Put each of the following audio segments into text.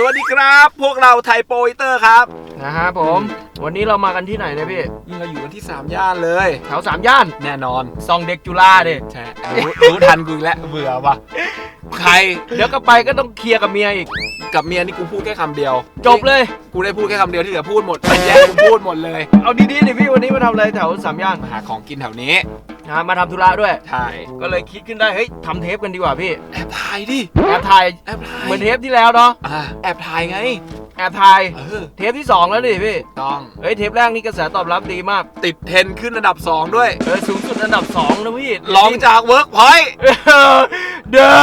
สวัสดีครับ พวกเราไทยโปรอิเตอร์ครับ นะฮะผม วันนี้เรามากันที่ไหนเนี่ยพี่นี่เราอยู่กันที่ 3 ย่านเลย แถวสามย่านแน่นอนซองเด็กจุฬาดิใช่รู้รู้ทันกูอีกแล้วเบื่อว่ะใครเดี๋ยวก็ไปก็ต้องเคลียร์กับเมียอีก กับเมียนี่กูพูดแค่คำเดียวจบเลย กูได้พูดแค่คำเดียวที่เหลือพูดหมดเป็นแย่งกูพูดหมดเลย เอาดีๆดิพี่วันนี้มาทำอะไรแถวสามย่านมาหาของกินแถวนี้ นะฮะมาทำธุระด้วยใช่ก็เลยคิดขึ้นได้เฮ้ยทำเทปกันดีกว่าพี่แอบถ่ายดิแอบถ่ายแอบถ่ายเหมือนเทปที่แล้วเนาะอ่าแอบถ่ายไงแอบถ่ายเออเทปที่สองแล้วดิพี่ต้องเฮ้ยเทปแรกนี่กระแสตอบรับดีมากติดเทรนด์ขึ้นอันดับ 2 ด้วยเออสูงสุดอันดับสองนะพี่ลองจากเวิร์กพอยต์เออเด้อ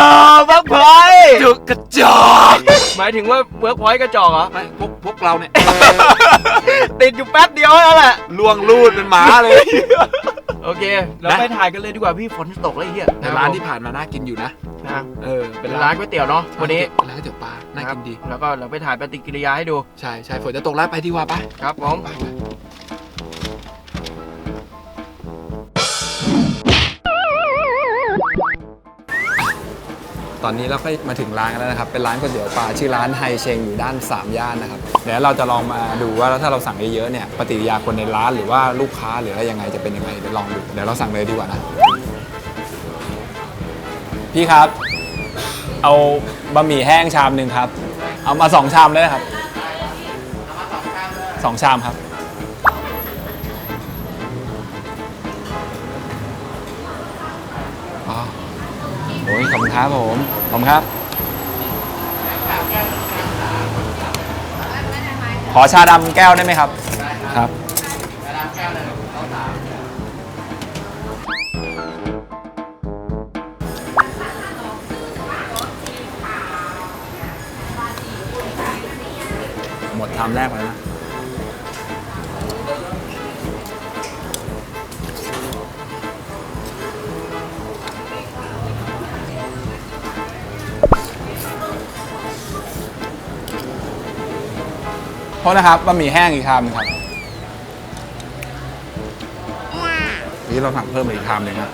บักพอยจุกกระจอกหมายถึงว่าเวิร์กพอยต์กระจอกเหรอ ไม่พวกพวกเราเนี่ย ติดอยู่แป๊บเดียวนั่นแหละล่วงลูดเป็นหมาเลย โอเค เราไปถ่ายกันเลยดีกว่าพี่ฝนตกเลยเฮียแต่ร้านที่ผ่านมาน่ากินอยู่นะ นะเออ เป็นร้านก๋วยเตี๋ยวเนาะวันนี้ร้านก๋วยเตี๋ยวปลา น่ากินดี แล้วก็เราไปถ่ายปฏิกิริยาให้ดู ใช่ใช่ฝนจะตกแล้วไปดีกว่าไปครับผมไปไปตอนนี้เราก็มาถึงร้านกันแล้วนะครับ เป็นร้านก๋วยเตี๋ยวปลาชื่อร้านไฮเชงอยู่ด้าน3ย่านนะครับ เดี๋ยวเราจะลองมาดูว่าถ้าเราสั่งเยอะๆเนี่ยปฏิกิริยาคนในร้านหรือว่าลูกค้าหรืออะไรยังไงจะเป็นยังไงเดี๋ยวลองดูเดี๋ยวเราสั่งเลยดีกว่านะพี่ครับ เอาบะหมี่แห้งชามหนึ่งครับ เอามาสองชามเลยนะครับสองชามครับโอ้ยขอบคุณครับผม ขอบคุณครับ ขอชาดำแก้วได้ไหมครับ ครับ หมดชามแรกแล้วนะ ทษนะครับบะหมี่แห้งอีกชามหนึงครับนี่เราสั่งเพิ่มอีกชามหนึ่งครับ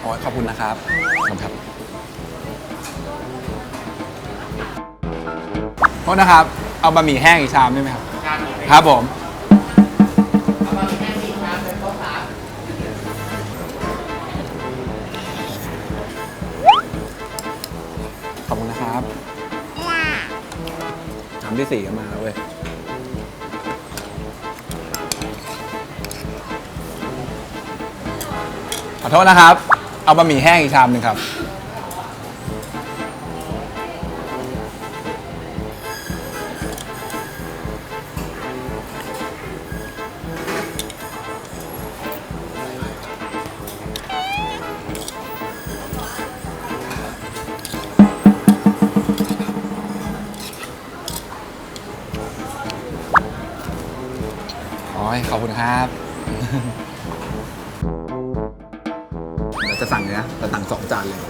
โอ้ยขอบคุณนะครับขอบคุณครับโทษนะครับ เอาบะหมี่แห้งอีกชามได้ไหมครับ ครับผมามที่สี่ก็มาแล้วเว้ยขอโทษนะครับ เอาบะหมี่แห้งอีกชามหนึ่งครับ อ้ยขอบคุณครับเดี๋ยวจะสั่งเลยนะจะสั่งสองจานเลย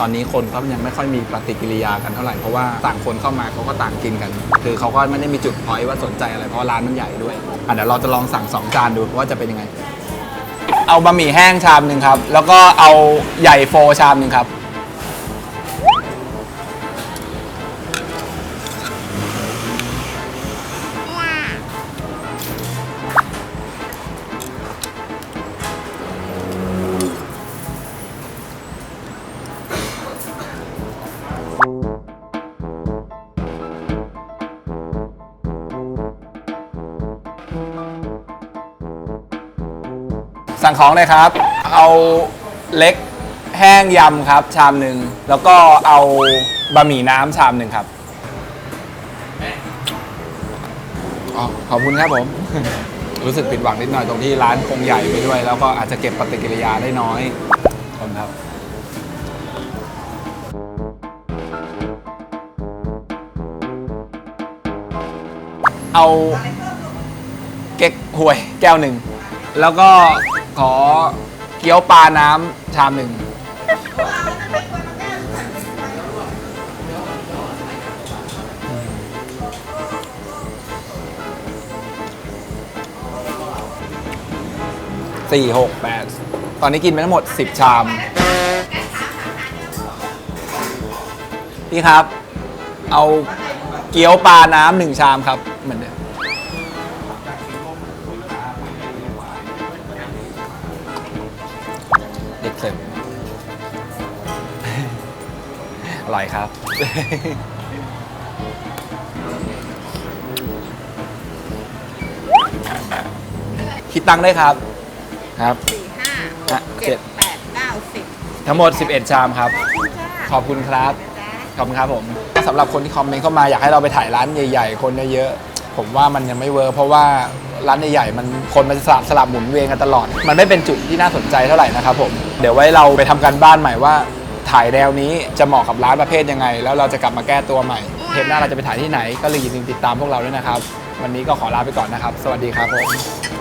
ตอนนี้คนเขายังไม่ค่อยมีปฏิกิริยากันเท่าไหร่เพราะว่าต่างคนเข้ามาเขาก็ต่างกินกัน คือเขาก็ไม่ได้มีจุดพอยต์ว่าสนใจอะไรเพราะร้านมันใหญ่ด้วยอะเดี๋ยวเราจะลองสั่งสองจานดูว่าจะเป็นยังไง เอาบะหมี่แห้งชามหนึ่งครับ แล้วก็เอาใหญ่โฟชามหนึ่งครับ สั่งของเลยครับ เอาเล็กแห้งยำครับ ชามหนึ่งแล้วก็เอาบะหมี่น้ำชามหนึ่งครับอ๋อขอบคุณครับผม รู้สึกผิดหวังนิดหน่อยตรงที่ร้านคงใหญ่ไปด้วย แล้วก็อาจจะเก็บปฏิกิริยาได้น้อยขอบคุณครับ เอาเก๊กหวยแก้วหนึ่ง แล้วก็ ขอเกี๊ยวปลาน้ำชามหนึ่ง สี่หกแปดตอนนี้กินไปทั้งหมด 10 ชาม พี่ครับ เอาเกี๊ยวปลาน้ำหนึ่งชามครับ เหมือนเดิม ร่อยครับ คิดตังค์ได้ครับ ครับ สี่ห้าอะเจ็ดแปดเก้าสิบทั้งหมด 11 ชามครับ ขอบคุณจ้าขอบคุณครับนะจ๊ะขอบคุณครับผมสำหรับคนที่คอมเมนต์เข้ามาอยากให้เราไปถ่ายร้านใหญ่ๆ คนเยอะๆผมว่ามันยังไม่เวิร์กเพราะว่าร้านใหญ่ๆมันคนมันสลับสลับหมุนเวียนกันตลอด มันไม่เป็นจุดที่น่าสนใจเท่าไหร่นะครับผม เดี๋ยวไว้เราไปทำการบ้านใหม่ว่า ถ่ายแนวนี้จะเหมาะกับร้านประเภทยังไง แล้วเราจะกลับมาแก้ตัวใหม่ เทปหน้าเราจะไปถ่ายที่ไหน ก็เลยอย่าลืมติดตามพวกเราด้วยนะครับ วันนี้ก็ขอลาไปก่อนนะครับ สวัสดีครับผม